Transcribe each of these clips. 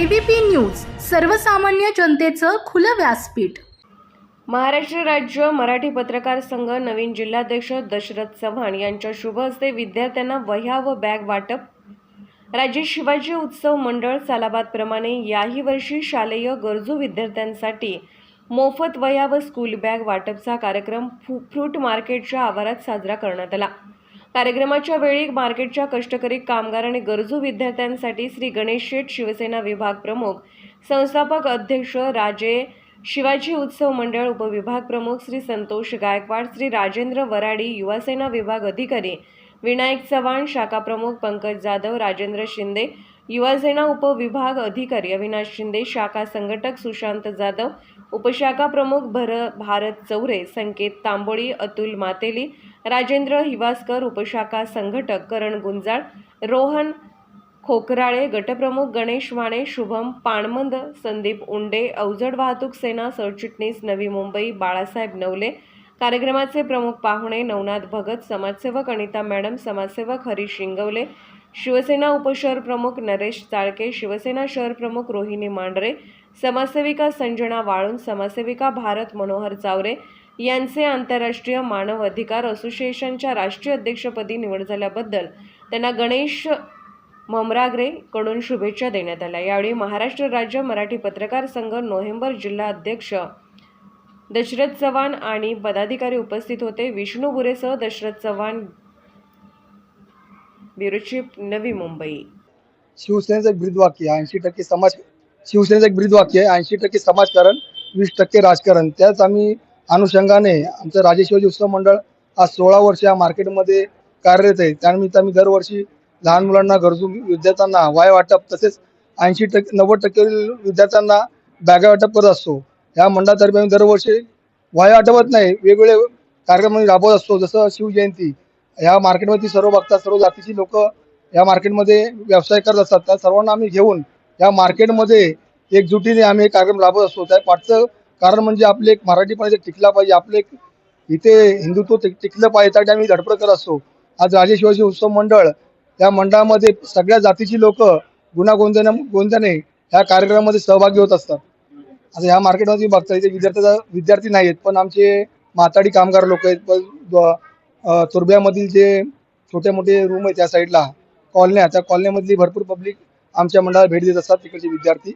ABP news सर्वसामान्य जनतेचं खुलं व्यासपीठ. महाराष्ट्र राज्य मराठी पत्रकार संघ नवीन जिल्हाध्यक्ष दशरथ चव्हाण यांच्या शुभ हस्ते विद्यार्थ्यांना वह्या व बॅग वाटप. राज्य शिवाजी उत्सव मंडळ सालाबादप्रमाणे याही वर्षी शालेय गरजू विद्यार्थ्यांसाठी मोफत वह्या व स्कूल बॅग वाटपचा कार्यक्रम फ्रूट मार्केटच्या आवारात साजरा करण्यात आला. कार्यक्रमाच्या वेळी मार्केटच्या कष्टकरी कामगार आणि गरजू विद्यार्थ्यांसाठी श्री गणेश शेठ शिवसेना विभाग प्रमुख संस्थापक अध्यक्ष राजे शिवाजी उत्सव मंडळ उपविभाग प्रमुख श्री संतोष गायकवाड श्री राजेंद्र वराडी युवासेना विभाग अधिकारी विनायक चव्हाण शाखा प्रमुख पंकज जाधव राजेंद्र शिंदे युवासेना उपविभाग अधिकारी अविनाश शिंदे शाखा संघटक सुशांत जाधव उपशाखा प्रमुख भर भारत चौरे संकेत तांबोळी अतुल मातेली राजेंद्र हिवासकर उपशाखा संघटक करण गुंजाळ रोहन खोकराळे गटप्रमुख गणेश माने शुभम पाणमंद संदीप उंडे अवजड वाहतूक सेना सरचिटणीस नवी मुंबई बाळासाहेब नवले कार्यक्रमाचे प्रमुख पाहुणे नवनाथ भगत समाजसेवक अनिता मॅडम समाजसेवक हरीश शिंगवले शिवसेना उपशहर प्रमुख नरेश चाळके शिवसेना शहर प्रमुख रोहिणी मांढरे समाजसेविका संजना वाळून समाजसेविका भारत मनोहर चावरे यांचे आंतरराष्ट्रीय मानव अधिकार असोसिएशनच्या राष्ट्रीय अध्यक्षपदी निवड झाल्याबद्दल त्यांना गणेश ममरागरे कडून शुभेच्छा देण्यात आल्या. यावेळी महाराष्ट्र राज्य मराठी पत्रकार संघ नोव्हेंबर जिल्हा अध्यक्ष दशरथ चव्हाण आणि पदाधिकारी उपस्थित होते. विष्णू बुरेसह दशरथ चव्हाण ब्युरोशिप नवी मुंबई. शिवसेनेचं एक ब्रीदवाक्य आहे ऐंशी टक्के समाज शिवसेनेचं एक ब्रीदवाक्य आहे ऐंशी टक्के समाजकारण वीस टक्के राजकारण. त्याच आम्ही अनुषंगाने आमचं राजेश्वरी उत्सव मंडळ आज सोळा वर्ष या मार्केटमध्ये कार्यरत आहे. त्यानिमित्त आम्ही दरवर्षी लहान मुलांना गरजू विद्यार्थ्यांना वाय वाटप तसेच ऐंशी टक्के नव्वद टक्के विद्यार्थ्यांना बॅगा वाटप करत असतो. या मंडळातर्फे आम्ही दरवर्षी वाय वाटपच नाही वेगवेगळे कार्यक्रम राबवत असतो. जसं शिवजयंती या मार्केटमध्ये सर्व बघतात सर्व जातीची लोक या मार्केटमध्ये व्यवसाय करत असतात. त्या सर्वांना आम्ही घेऊन या मार्केटमध्ये एकजुटीने आम्ही एक कार्यक्रम राबवत असतो. त्या पाठचं कारण म्हणजे आपले एक मराठीपणा इथे टिकला पाहिजे. आपले एक इथे हिंदुत्व टिक- टिकलं पाहिजे. त्यासाठी आम्ही धडपड करत असतो. आज राजेशिवाजी उत्सव मंडळ या मंडळामध्ये सगळ्या जातीची लोक गुन्हा गोंद्याने गोंद्याने ह्या कार्यक्रमामध्ये सहभागी होत असतात. आता ह्या मार्केटमध्ये बघता इथे विद्यार्थ्याचा विद्यार्थी नाही आहेत पण आमचे माताडी कामगार लोक आहेत. पण तुर्ब्यामधील जे छोटे मोठे रूम आहेत त्या साईडला कॉलन्या त्या कॉलन्यामधली भरपूर पब्लिक आमच्या मंडळाला भेट देत असतात. तिकडचे विद्यार्थी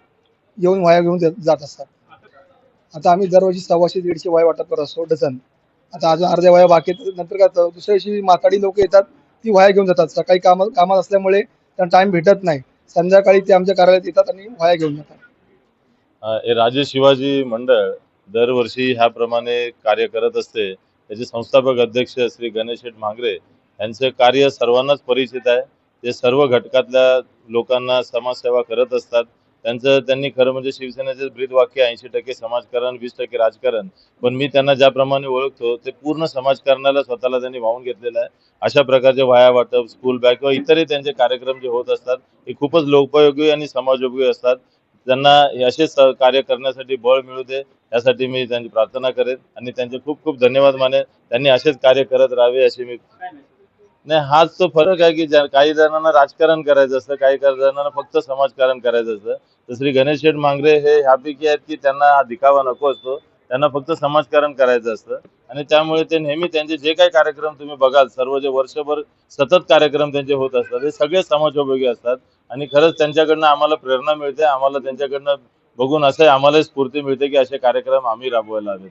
येऊन वाया घेऊन जात असतात. आता आम्ही दरवर्षी सव्वाशे दीडशे वया वाटप करत असतो डझन. आता अजून अर्ध्या वया बाकी नंतर काय दुसऱ्या दिवशी माताडी लोक येतात ती वाया घेऊन जातात. सकाळी काम कामात असल्यामुळे त्यांना टाइम भेटत नाही. संध्याकाळी ते आमच्या कार्यालयात येतात आणि वाया घेऊन जातात. राजे शिवाजी मंडळ दरवर्षी ह्याप्रमाणे कार्य करत असते. त्याचे संस्थापक अध्यक्ष श्री गणेश शेठ मांगरे यांचं कार्य सर्वांनाच परिचित आहे. ते सर्व घटकातल्या लोकांना समाजसेवा करत असतात. त्यांचं त्यांनी खरं म्हणजे शिवसेनेचे ब्रीदवाक्य ऐंशी टक्के समाजकारण वीस टक्के राजकारण. पण मी त्यांना ज्याप्रमाणे ओळखतो ते पूर्ण समाजकारणाला स्वतःला त्यांनी वाहून घेतलेलं आहे. अशा प्रकारचे वाया वाटप स्कूल बॅग किंवा इतरही त्यांचे कार्यक्रम जे होत असतात हे खूपच लोकोपयोगी आणि समाजोपयोगी असतात. त्यांना असेच कार्य करण्यासाठी बळ मिळू दे यासाठी मी त्यांची प्रार्थना करेन. आणि त्यांचे खूप खूप धन्यवाद माने त्यांनी असेच कार्य करत राहावे अशी मी नाही हाच तो फरक आहे की ज्या- काही जणांना राजकारण करायचं असतं काही जणांना फक्त समाजकारण करायचं असतं. तर श्री गणेश शेठ मांगरे हे ह्यापैकी आहेत की त्यांना हा दिखावा नको असतो. त्यांना फक्त समाजकारण करायचं असतं. आणि त्यामुळे ते नेहमी त्यांचे जे काही कार्यक्रम तुम्ही बघाल सर्व जे वर्षभर सतत कार्यक्रम त्यांचे होत असतात हे सगळे समाजोपयोगी असतात. आणि खरंच त्यांच्याकडनं आम्हाला प्रेरणा मिळते आम्हाला त्यांच्याकडनं बघून असं आम्हालाही स्फूर्ती मिळते की असे कार्यक्रम आम्ही राबवायला हवेत.